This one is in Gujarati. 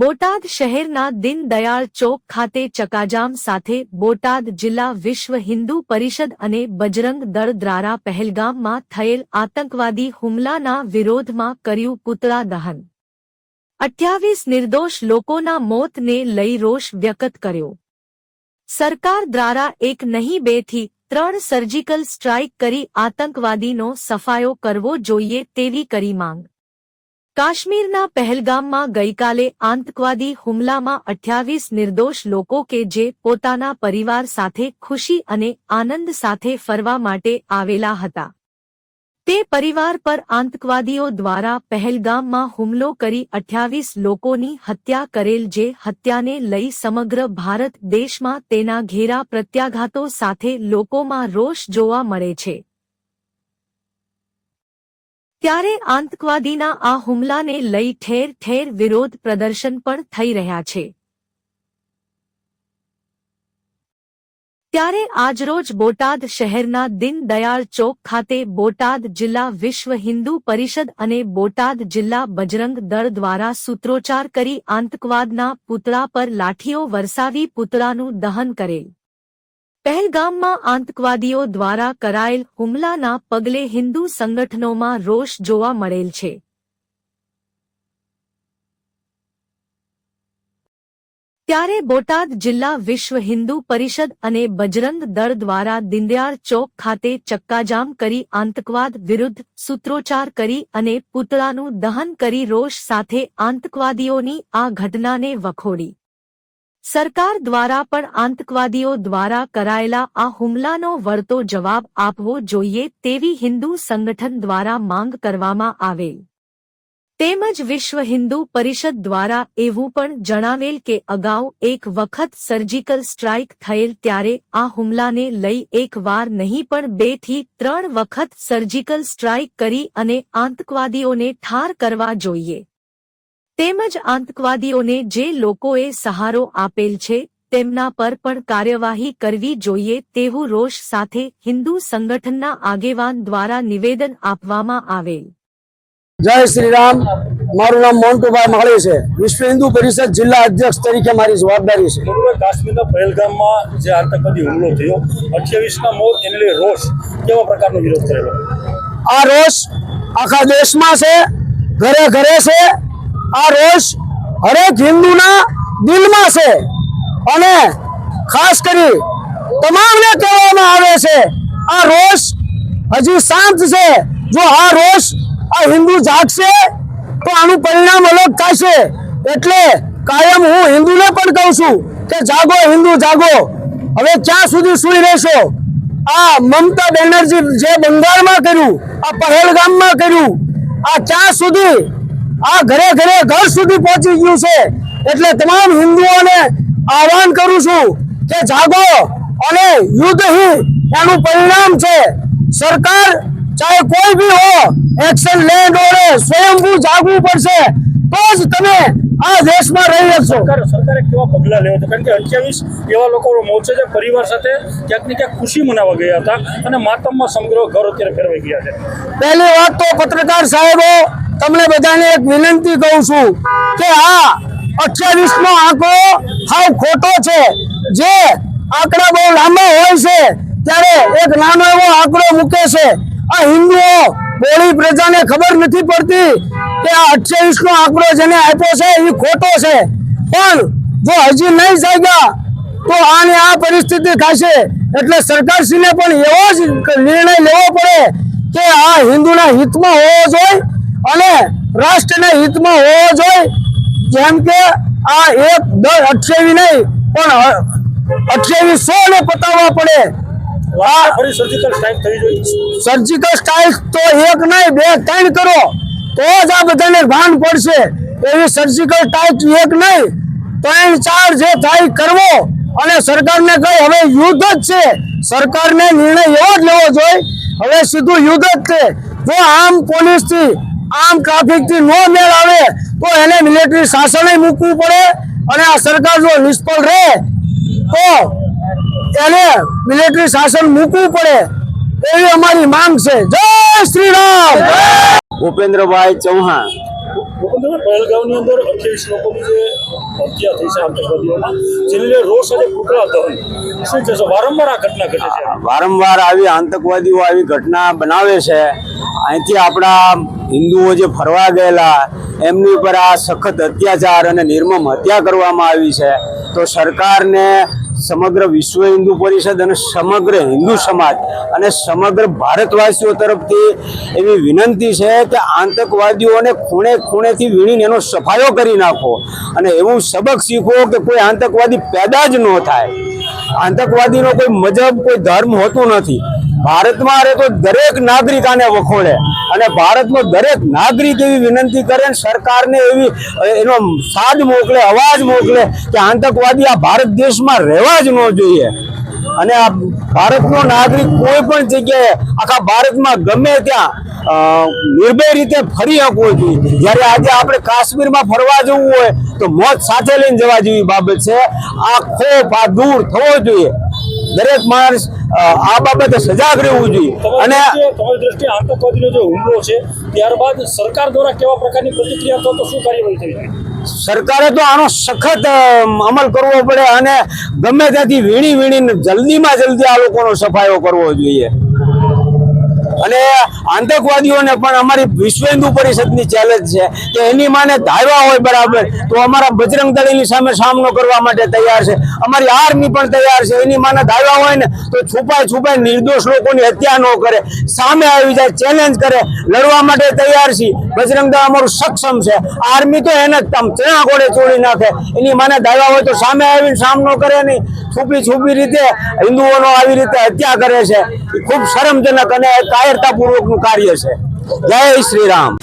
બોટાદ શહેરના દીનદયાળ ચોક ખાતે ચકાજામ સાથે બોટાદ જિલ્લા વિશ્વ હિન્દુ પરિષદ અને બજરંગ દળ દ્વારા પહેલગામમાં થયેલ આતંકવાદી હુમલાના વિરોધમાં કર્યું પુતળા દહન. અઠ્યાવીસ નિર્દોષ લોકોના મોતને લઈ રોષ વ્યક્ત કર્યો. સરકાર દ્વારા એક નહીં બેથી ત્રણ સર્જિકલ સ્ટ્રાઇક કરી આતંકવાદીનો સફાયો કરવો જોઈએ તેવી કરી માંગ. કાશ્મીરના પહેલગામમાં ગઈકાલે આતંકવાદી હુમલામાં અઠ્યાવીસ નિર્દોષ લોકો કે જે પોતાના પરિવાર સાથે ખુશી અને આનંદ સાથે ફરવા માટે આવેલા હતા. તે પરિવાર પર આતંકવાદીઓ દ્વારા પહેલગામમાં હુમલો કરી અઠ્યાવીસ લોકોની હત્યા કરેલ જે હત્યાને લઈ સમગ્ર ભારત દેશમાં તેના ઘેરા પ્રત્યાઘાતો સાથે લોકોમાં રોષ જોવા મળે છે. ત્યારે આતંકવાદીના આ હુમલાને લઈ ઠેર ઠેર વિરોધ પ્રદર્શન પણ થઈ રહ્યા છે. ત્યારે આજરોજ બોટાદ શહેરના દીનદયાળ ચોક ખાતે બોટાદ જિલ્લા વિશ્વ હિન્દુ પરિષદ અને બોટાદ જિલ્લા બજરંગ દળ દ્વારા સૂત્રોચ્ચાર કરી આતંકવાદના પૂતળા પર લાઠીઓ વરસાવી પૂતળાનું દહન કરેલ. પહેલગામમાં આતંકવાદીઓ દ્વારા કરાયેલ હુમલાના પગલે હિન્દુ સંગઠનોમાં રોષ જોવા મળેલ છે. ત્યારે બોટાદ જિલ્લા વિશ્વ હિન્દુ પરિષદ અને બજરંગ દળ દ્વારા દિંદયાળ ચોક ખાતે ચક્કાજામ કરી આતંકવાદ વિરુદ્ધ સૂત્રોચ્ચાર કરી અને પૂતળાનું દહન કરી રોષ સાથે આતંકવાદીઓની આ ઘટનાને વખોડી. સરકાર દ્વારા પણ આતંકવાદીઓ દ્વારા કરાયેલા આ હુમલાનો વળતો જવાબ આપવો જોઈએ તેવી હિન્દુ સંગઠન દ્વારા માંગ કરવામાં આવેલ. તેમજ વિશ્વ હિન્દુ પરિષદ દ્વારા એવું પણ જણાવેલ કે અગાઉ એક વખત સર્જિકલ સ્ટ્રાઇક થયેલ ત્યારે આ હુમલાને લઈ એક વાર નહીં પણ બેથી ત્રણ વખત સર્જિકલ સ્ટ્રાઇક કરી અને આતંકવાદીઓને ઠાર કરવા જોઈએ. તેમજ આતંકવાદીઓને જે લોકોએ સહારો આપેલ છે તેમના પર પણ કાર્યવાહી કરવી જોઈએ તેવું રોષ સાથે હિન્દુ સંગઠનના આગેવાન દ્વારા નિવેદન આપવામાં આવેલ. જય શ્રી રામ મારું નામ મોન્ટુભાઈ માળી છે. વિશ્વ હિન્દુ પરિષદ જિલ્લા અધ્યક્ષ તરીકે મારી જવાબદારી છે. કાશ્મીરના પહેલગામમાં જે આતંકવાદી હુમલો થયો અઠ્યાવીસના મોત એને લઈ રોષ કેવા પ્રકારનો વિરોધ કરેલો આ રોષ આખા દેશમાં છે ઘરે ઘરે છે આ રોષ હરેક હિન્દુના દિલમાં છે. અને ખાસ કરી તમામને કહેવામાં આવે છે, આ રોષ હજી શાંત છે. જો આ રોષ આ હિન્દુ જાગશે, તો આનું પરિણામ અલગ થશે. એટલે કાયમ હું હિન્દુને પણ કહું છું કે જાગો હિન્દુ, જાગો. હવે ક્યાં સુધી સુઈ રહેશો? આ મમતા બેનર્જી જે બંગાળમાં કર્યું, આ પહેલગામમાં કર્યું, આ ક્યાં સુધી આ ઘરે ઘરે ઘર સુધી પહોંચી ગયું છે. એટલે તમામ હિન્દુઓને આહવાન કરું છું કે જાગો અને યુદ્ધ હી એનું પરિણામ છે. સરકાર ચાહે કોઈ બી હો એક્શન લે દોડે સ્વયંભૂ જાગવું પડશે. તો જ તમે આ દેશમાં રહી શકશો. સરકારે કેવા પગલાં લેવા હતા? કારણ કે અઠ્યાવીસ એવા લોકોનો મોરચો છે પરિવાર સાથે ક્યાંક ને ક્યાંક ખુશી મનાવવા ગયા હતા અને માતમમાં સમગ્ર ઘર અત્યારે ફેરવાઈ ગયા છે. પહેલી વાત તો પત્રકાર સાહેબો તમને બધાને એક વિનંતી કહું છું કે આ અઠ્યાવીસ નો આંકડો હાવ ખોટો છે. જે આંકડા બહુ લાંબા હોય છે, ત્યારે એક નાનો એવો આંકડો મૂકે છે. આ હિન્દુઓ, બોળી પ્રજાને ખબર નથી પડતી કે આ અઠ્યાવીસ નો આંકડો જેને આપ્યો છે એ ખોટો છે. પણ જો હજી નહીં જાગ્યા, તો આને આ પરિસ્થિતિ થશે. એટલે સરકારશ્રીને પણ એવો જ નિર્ણય લેવો પડે કે આ હિન્દુના હિતમાં હોવો જોઈએ અને રાષ્ટ્રના હિતમાં હોવો જોઈએ. જેમ કે આ એક દર અઠ્યાવી નહીં પણ અઠ્યાવીસ સો ને પતાવવા પડે. સર્જિકલ સ્ટ્રાઇક તો એક નહીં બે ત્રણ કરો. તો જ આ બધાને ભાન પડશે. એવી સર્જિકલ સ્ટ્રાઇક એક નહીં ત્રણ ચાર જે થાય કરવો. અને સરકારને કહી હવે યુદ્ધ જ છે. સરકારને નિર્ણય એવો જ લેવો જોઈએ. હવે સીધું યુદ્ધ જ છે. જો આમ પોલીસથી આમ ટ્રાફિકથી નો મેળ આવે તો એને મિલિટરી શાસન મૂકવું પડે અને આ સરકાર જો નિષ્ફળ રહે તો એને મિલિટરી શાસન મૂકવું પડે એવી અમારી માંગ છે. જય શ્રી રામ ભૂપેન્દ્રભાઈ ચૌહાણ ભૂપેન્દ્રભાઈ અંદર અઠ્યાવીસ લોકોની જે હત્યા થઈ છે આતંકવાદીઓમાં જેને રોષ અને પુતળા દહન. શું કહેશો? વારંવાર આ ઘટના ઘટે છે. વારંવાર આવી આતંકવાદીઓ આવી ઘટના બનાવે છે. અહીંથી આપણા હિન્દુઓ જે ફરવા ગયેલા, એમની ઉપર આ સખત અત્યાચાર અને નિર્મમ હત્યા કરવામાં આવી છે. તો સરકારને સમગ્ર વિશ્વ હિન્દુ પરિષદ અને સમગ્ર હિન્દુ સમાજ અને સમગ્ર ભારતવાસીઓ તરફથી એવી વિનંતી છે કે આતંકવાદીઓને ખૂણે ખૂણેથી વીણીને એનો સફાયો કરી નાખો. અને એવું સબક શીખો કે કોઈ આતંકવાદી પેદા જ ન થાય. આતંકવાદીનો કોઈ મજબ, કોઈ ધર્મ હોતું નથી. ભારતમાં રહેતો દરેક નાગરિક આને વખોડે. અને ભારતનો દરેક નાગરિક એવી વિનંતી કરે ને સરકારને એવી, એનો સાદ મોકલે, અવાજ મોકલે કે આતંકવાદી આ ભારત દેશમાં રહેવા જ ન જોઈએ. અને આ ભારતનો નાગરિક કોઈ પણ જગ્યાએ આખા ભારતમાં ગમે ત્યાં નિર્ભય રીતે ફરી શકવો જોઈએ. જ્યારે આજે આપણે કાશ્મીરમાં ફરવા જવું હોય તો મોત સાથે લઈને જવા જેવી બાબત છે. આ ખોફ દૂર થવો જોઈએ. દરેક માણસ આ બાબતે સજાગ રહેવું જોઈએ. અને તમારી દ્રષ્ટિએ- આતંકવાદીનો જે હુમલો છે ત્યારબાદ સરકાર દ્વારા કેવા પ્રકારની પ્રતિક્રિયા તો તો શું કાર્યવાહી થઈ? જાય સરકારે તો આનો સખત અમલ કરવો પડે અને ગમે ત્યાંથી વીણી વીણીને જલ્દીમાં જલ્દી આ લોકોનો સફાયો કરવો જોઈએ. અને આતંકવાદીઓને પણ અમારી વિશ્વ હિન્દુ પરિષદની ચેલેન્જ છે. કે એની માને ધારવા હોય બરાબર, તો અમારા બજરંગ દળની સામે સામનો કરવા માટે તૈયાર છે. અમારી આર્મી પણ તૈયાર છે. એની માને ધારવા હોય ને, તો છુપાય છુપાય નિર્દોષ લોકોની હત્યા ન કરે. સામે આવી જાય ચેલેન્જ કરે. લડવા માટે તૈયાર છીએ. બજરંગ દળ અમારું સક્ષમ છે. આર્મી તો એને તમ ચણા ઘોડે ચોડી નાખે. એની માને ધારવા હોય તો સામે આવીને સામનો કરે નહીં. છુપી છુપી રીતે હિન્દુઓનો આવી રીતે હત્યા કરે છે. ખૂબ શરમજનક અને કાયરતાપૂર્વકનું કાર્ય છે. જય શ્રી રામ.